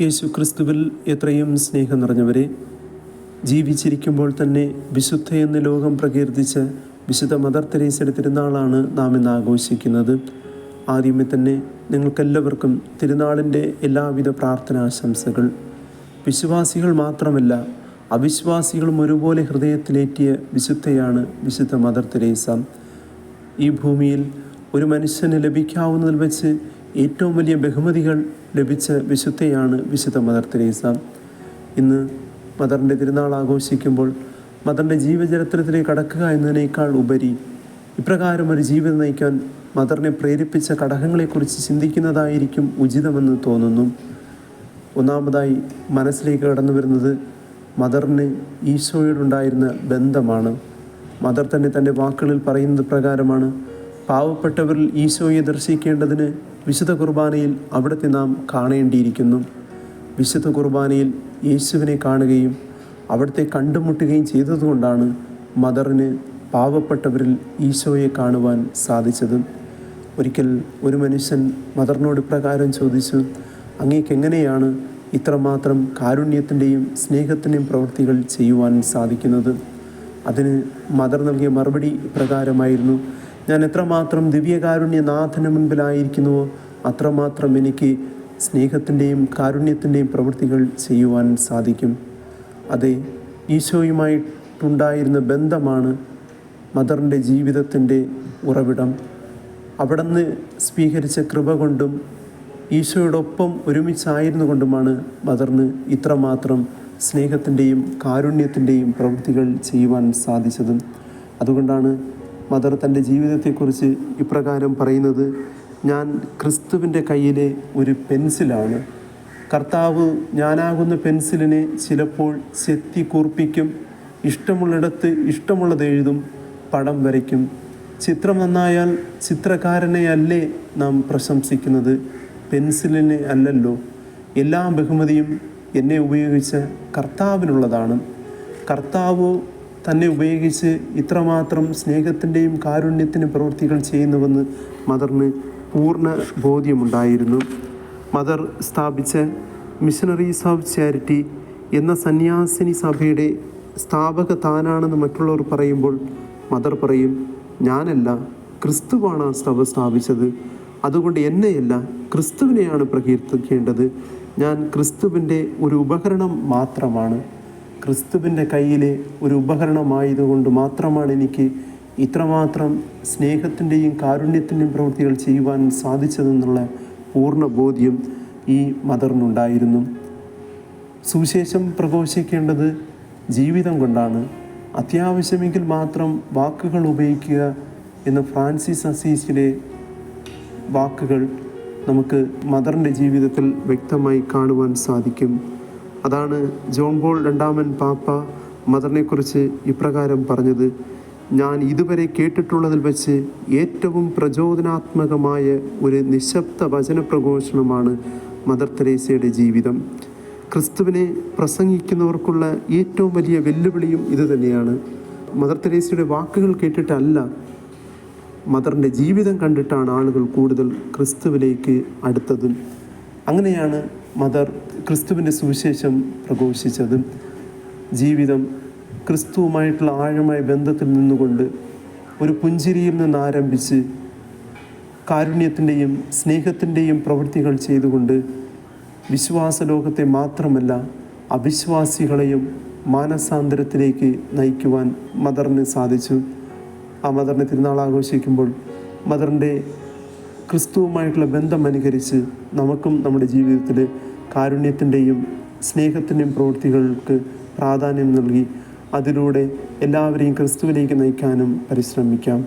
യേശു ക്രിസ്തുവിൽ എത്രയും സ്നേഹം നിറഞ്ഞവരെ ജീവിച്ചിരിക്കുമ്പോൾ തന്നെ വിശുദ്ധ എന്ന് ലോകം പ്രകീർത്തിച്ച വിശുദ്ധ മദർ തെരേസയുടെ തിരുനാളാണ് നാം ഇന്ന് ആഘോഷിക്കുന്നത്. ആദ്യമേ തന്നെ നിങ്ങൾക്കെല്ലാവർക്കും തിരുനാളിന്റെ എല്ലാവിധ പ്രാർത്ഥനാശംസകൾ വിശ്വാസികൾ മാത്രമല്ല അവിശ്വാസികളും ഒരുപോലെ ഹൃദയത്തിലേറ്റിയ വിശുദ്ധയാണ് വിശുദ്ധ മദർ തെരേസ. ഈ ഭൂമിയിൽ ഒരു മനുഷ്യന് ലഭിക്കാവുന്നതിൽ വെച്ച് ഏറ്റവും വലിയ ബഹുമതികൾ ലഭിച്ച വിശുദ്ധയാണ് വിശുദ്ധ മദർ തെരേസ. ഇന്ന് മദറിന്റെ തിരുനാൾ ആഘോഷിക്കുമ്പോൾ മദറിന്റെ ജീവചരിത്രത്തിലേക്ക് കടക്കുക എന്നതിനേക്കാൾ ഉപരി ഇപ്രകാരം ഒരു ജീവിതം നയിക്കാൻ മദറിനെ പ്രേരിപ്പിച്ച ഘടകങ്ങളെക്കുറിച്ച് ചിന്തിക്കുന്നതായിരിക്കും ഉചിതമെന്ന് തോന്നുന്നു. ഒന്നാമതായി മനസ്സിലേക്ക് കടന്നു വരുന്നത് മദറിന് ഈശോയോടുണ്ടായിരുന്ന ബന്ധമാണ്. മദർ തന്നെ തന്റെ വാക്കുകളിൽ പറയുന്നത് പ്രകാരമാണ് പാവപ്പെട്ടവരിൽ ഈശോയെ ദർശിക്കേണ്ടതിന് വിശുദ്ധ കുർബാനയിൽ അവിടുത്തെ നാം കാണേണ്ടിയിരിക്കുന്നു. വിശുദ്ധ കുർബാനയിൽ യേശുവിനെ കാണുകയും അവിടുത്തെ കണ്ടുമുട്ടുകയും ചെയ്തതുകൊണ്ടാണ് മദറിന് പാവപ്പെട്ടവരിൽ ഈശോയെ കാണുവാൻ സാധിച്ചത്. ഒരിക്കൽ ഒരു മനുഷ്യൻ മദറിനോട് ഇപ്രകാരം ചോദിച്ചു അങ്ങേക്ക് എങ്ങനെയാണ് ഇത്രമാത്രം കാരുണ്യത്തിന്റെയും സ്നേഹത്തിന്റെയും പ്രവൃത്തികൾ ചെയ്യുവാൻ സാധിക്കുന്നത്? അതിന് മദർ നൽകിയ മറുപടി പ്രകാരമായിരുന്നു ഞാൻ എത്രമാത്രം ദിവ്യകാരുണ്യനാഥന് മുൻപിലായിരിക്കുന്നുവോ അത്രമാത്രം എനിക്ക് സ്നേഹത്തിന്റെയും കാരുണ്യത്തിന്റെയും പ്രവൃത്തികൾ ചെയ്യുവാൻ സാധിക്കും. അതെ ഈശോയുമായിട്ടുണ്ടായിരുന്ന ബന്ധമാണ് മദറിന്റെ ജീവിതത്തിന്റെ ഉറവിടം. അവിടുന്ന് സ്വീകരിച്ച കൃപ കൊണ്ടും ഈശോയോടൊപ്പം ഒരുമിച്ചായിരുന്നു കൊണ്ടുമാണ് മദറിന് ഇത്രമാത്രം സ്നേഹത്തിന്റെയും കാരുണ്യത്തിന്റെയും പ്രവൃത്തികൾ ചെയ്യുവാൻ സാധിച്ചതും. അതുകൊണ്ടാണ് മദർ തന്റെ ജീവിതത്തെക്കുറിച്ച് ഇപ്രകാരം പറയുന്നത് ഞാൻ ക്രിസ്തുവിന്റെ കയ്യിലെ ഒരു പെൻസിലാണ്. കർത്താവ് ഞാനാകുന്ന പെൻസിലിനെ ചിലപ്പോൾ ചെത്തി കൂർപ്പിക്കും ഇഷ്ടമുള്ളിടത്ത് ഇഷ്ടമുള്ളത് എഴുതും പടം വരയ്ക്കും. ചിത്രം നന്നായാൽ ചിത്രകാരനെ അല്ലേ നാം പ്രശംസിക്കുന്നത്? പെൻസിലിനെ അല്ലല്ലോ. എല്ലാ ബഹുമതിയും എന്നെ ഉപയോഗിച്ച കർത്താവിനുള്ളതാണ്. കർത്താവ് തന്നെ ഉപയോഗിച്ച് ഇത്രമാത്രം സ്നേഹത്തിന്റെയും കാരുണ്യത്തിന്റെ പ്രവൃത്തികൾ ചെയ്യുന്നുവെന്ന് മദറിന് പൂർണ ബോധ്യമുണ്ടായിരുന്നു. മദർ സ്ഥാപിച്ച മിഷണറീസ് ഓഫ് ചാരിറ്റി എന്ന സന്യാസിനി സഭയുടെ സ്ഥാപക താനാണെന്ന് മറ്റുള്ളവർ പറയുമ്പോൾ മദർ പറയും ഞാനല്ല ക്രിസ്തുവാണ് ആ സഭ സ്ഥാപിച്ചത്. അതുകൊണ്ട് എന്നെയല്ല ക്രിസ്തുവിനെയാണ് പ്രകീർത്തിക്കേണ്ടത്. ഞാൻ ക്രിസ്തുവിന്റെ ഒരു ഉപകരണം മാത്രമാണ്. ക്രിസ്തുവിന്റെ കയ്യിലെ ഒരു ഉപകരണമായതുകൊണ്ട് മാത്രമാണ് എനിക്ക് ഇത്രമാത്രം സ്നേഹത്തിന്റെയും കാരുണ്യത്തിന്റെയും പ്രവൃത്തികൾ ചെയ്യുവാൻ സാധിച്ചതെന്നുള്ള പൂർണ ബോധ്യം ഈ മദറിനുണ്ടായിരുന്നു. സുവിശേഷം പ്രഘോഷിക്കേണ്ടത് ജീവിതം കൊണ്ടാണ്. അത്യാവശ്യമെങ്കിൽ മാത്രം വാക്കുകൾ ഉപയോഗിക്കുക എന്ന് ഫ്രാൻസിസ് അസീസിലെ വാക്കുകൾ നമുക്ക് മദറിന്റെ ജീവിതത്തിൽ വ്യക്തമായി കാണുവാൻ സാധിക്കും. അതാണ് ജോൺ പോൾ രണ്ടാമൻ പാപ്പ മദറിനെക്കുറിച്ച് ഇപ്രകാരം പറഞ്ഞത് ഞാൻ ഇതുവരെ കേട്ടിട്ടുള്ളതിൽ വെച്ച് ഏറ്റവും പ്രചോദനാത്മകമായ ഒരു നിശബ്ദ വചനപ്രഘോഷണമാണ് മദർ തെരേസയുടെ ജീവിതം. ക്രിസ്തുവിനെ പ്രസംഗിക്കുന്നവർക്കുള്ള ഏറ്റവും വലിയ വെല്ലുവിളിയും ഇത് തന്നെയാണ്. മദർ തെരേസയുടെ വാക്കുകൾ കേട്ടിട്ടല്ല മദറിന്റെ ജീവിതം കണ്ടിട്ടാണ് ആളുകൾ കൂടുതൽ ക്രിസ്തുവിലേക്ക് അടുത്തത്. അങ്ങനെയാണ് മദർ ക്രിസ്തുവിന്റെ സുവിശേഷം പ്രഘോഷിച്ചത്. ജീവിതം ക്രിസ്തുവുമായിട്ടുള്ള ആഴമായ ബന്ധത്തിൽ നിന്നുകൊണ്ട് ഒരു പുഞ്ചിരിയിൽ നിന്ന് ആരംഭിച്ച് കാരുണ്യത്തിന്റെയും സ്നേഹത്തിന്റെയും പ്രവൃത്തികൾ ചെയ്തുകൊണ്ട് വിശ്വാസ ലോകത്തെ മാത്രമല്ല അവിശ്വാസികളെയും മാനസാന്തരത്തിലേക്ക് നയിക്കുവാൻ മദറിന് സാധിച്ചു. ആ മദറിനെ തിരുനാൾ ആഘോഷിക്കുമ്പോൾ മദറിന്റെ ക്രിസ്തുവുമായിട്ടുള്ള ബന്ധം അനുകരിച്ച് നമുക്കും നമ്മുടെ ജീവിതത്തിൽ കാരുണ്യത്തിന്റെയും സ്നേഹത്തിന്റെയും പ്രവൃത്തികൾക്ക് പ്രാധാന്യം നൽകി അതിലൂടെ എല്ലാവരെയും ക്രിസ്തുവിലേക്ക് നയിക്കാനും പരിശ്രമിക്കാം.